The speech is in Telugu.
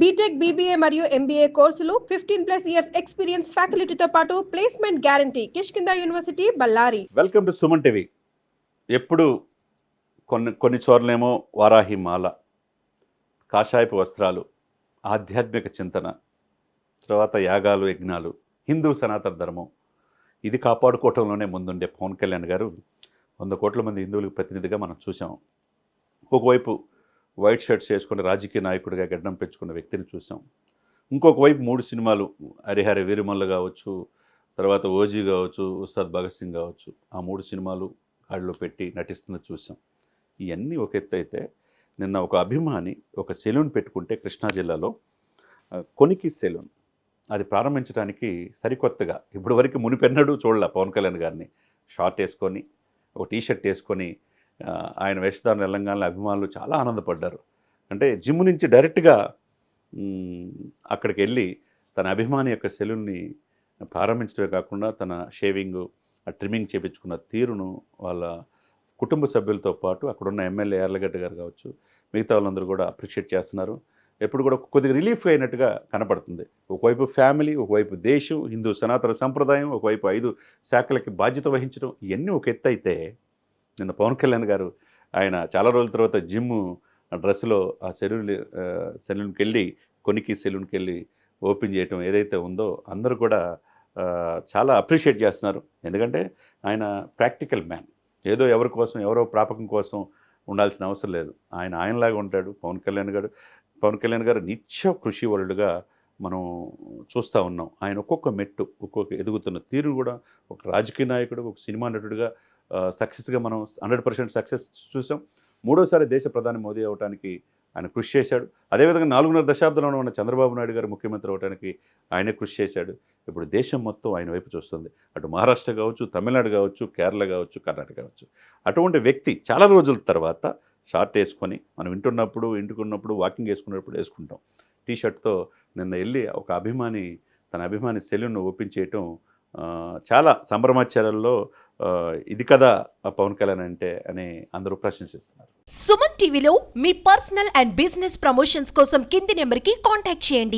బీటెక్ బీబీఏ మరియు MBA courses fifteen plus years experience ఫ్యాకల్టీతో పాటు placement guarantee Kishkinda university Ballari welcome to Suman TV ఎప్పుడు కొన్ని కొన్ని చోర్లేమో వారాహి మాల కాషాయపు వస్త్రాలు ఆధ్యాత్మిక చింతన తర్వాత యాగాలు యజ్ఞాలు హిందూ సనాతన ధర్మం. ఇది కాపాడుకోవటంలోనే ముందుండే పవన్ కళ్యాణ్ గారు. వంద కోట్ల మంది హిందువులకు ప్రతినిధిగా మనం చూసాం ఒకవైపు వైట్ షర్ట్స్ వేసుకుని రాజకీయ నాయకుడిగా గడ్డం పెంచుకున్న వ్యక్తిని చూసాం. ఇంకొక వైపు మూడు సినిమాలు హరిహర వీరమల్ల కావచ్చు తర్వాత ఓజీ కావచ్చు ఉస్తాద్ భగత్ సింగ్ కావచ్చు ఆ మూడు సినిమాలు గాడిలో పెట్టి నటిస్తున్నది చూసాం. ఇవన్నీ ఒక ఎత్తు అయితే నిన్న ఒక అభిమాని ఒక సెలూన్ పెట్టుకుంటే కృష్ణా జిల్లాలో కొనికి సెలూన్. అది ప్రారంభించడానికి సరికొత్తగా ఇప్పటివరకు మునిపెన్నడూ చూడలే పవన్ కళ్యాణ్ గారిని. షార్ట్ వేసుకొని ఒక టీ షర్ట్ వేసుకొని ఆయన వేషధారణ తెలంగాణలో అభిమానులు చాలా ఆనందపడ్డారు. అంటే జిమ్ నుంచి డైరెక్ట్గా అక్కడికి వెళ్ళి తన అభిమాని యొక్క సెలూన్ని ప్రారంభించడమే కాకుండా తన షేవింగ్ ట్రిమ్మింగ్ చేపించుకున్న తీరును వాళ్ళ కుటుంబ సభ్యులతో పాటు అక్కడున్న ఎమ్మెల్యే ఎర్లగడ్డ గారు కావచ్చు మిగతా వాళ్ళందరూ కూడా అప్రిషియేట్ చేస్తున్నారు. ఎప్పుడు కూడా కొద్దిగా రిలీఫ్ అయినట్టుగా కనపడుతుంది. ఒకవైపు ఫ్యామిలీ ఒకవైపు దేశం హిందూ సనాతన సంప్రదాయం ఒకవైపు ఐదు శాఖలకి బాధ్యత వహించడం ఇవన్నీ ఒక ఎత్తు అయితే నిన్న పవన్ కళ్యాణ్ గారు ఆయన చాలా రోజుల తర్వాత జిమ్ డ్రెస్సులో ఆ సెలూన్ సెలూన్కి వెళ్ళి కొనికి సెలూన్కి వెళ్ళి ఓపెన్ చేయటం ఏదైతే ఉందో అందరూ కూడా చాలా అప్రిషియేట్ చేస్తున్నారు. ఎందుకంటే ఆయన ప్రాక్టికల్ మ్యాన్. ఏదో ఎవరి కోసం ఎవరో ప్రాపకం కోసం ఉండాల్సిన అవసరం లేదు. ఆయన ఆయనలాగా ఉంటాడు. పవన్ కళ్యాణ్ గారు పవన్ కళ్యాణ్ గారు నిత్య కృషి వరుడుగా మనం చూస్తూ ఉన్నాం. ఆయన ఒక్కొక్క మెట్టు ఒక్కొక్క ఎదుగుతున్న తీరు కూడా ఒక రాజకీయ నాయకుడు ఒక సినిమా నటుడిగా సక్సెస్గా మనం హండ్రెడ్ పర్సెంట్ సక్సెస్ చూసాం. మూడోసారి దేశ ప్రధాని మోదీ అవడానికి ఆయన కృషి చేశాడు. అదేవిధంగా నాలుగున్నర దశాబ్దంలో ఉన్న చంద్రబాబు నాయుడు గారు ముఖ్యమంత్రి అవడానికి ఆయనే కృషి చేశాడు. ఇప్పుడు దేశం మొత్తం ఆయన వైపు చూస్తుంది. అటు మహారాష్ట్ర కావచ్చు తమిళనాడు కావచ్చు కేరళ కావచ్చు కర్ణాటక కావచ్చు. అటువంటి వ్యక్తి చాలా రోజుల తర్వాత షార్ట్ వేసుకొని మనం వింటున్నప్పుడు ఇంటికున్నప్పుడు వాకింగ్ వేసుకున్నప్పుడు వేసుకుంటాం. టీ షర్ట్తో నిన్న వెళ్ళి ఒక అభిమాని తన అభిమాని సెలూన్ను ఓపెన్ చేయటం చాలా సంభ్రమాచారాల్లో ఇది కదా పవన్ కళ్యాణ్ అంటే అని అందరూ ప్రశంసిస్తున్నారు. సుమన్ టీవీలో మీ పర్సనల్ అండ్ బిజినెస్ ప్రమోషన్స్ కోసం కింది నెంబర్కి కాంటాక్ట్ చేయండి.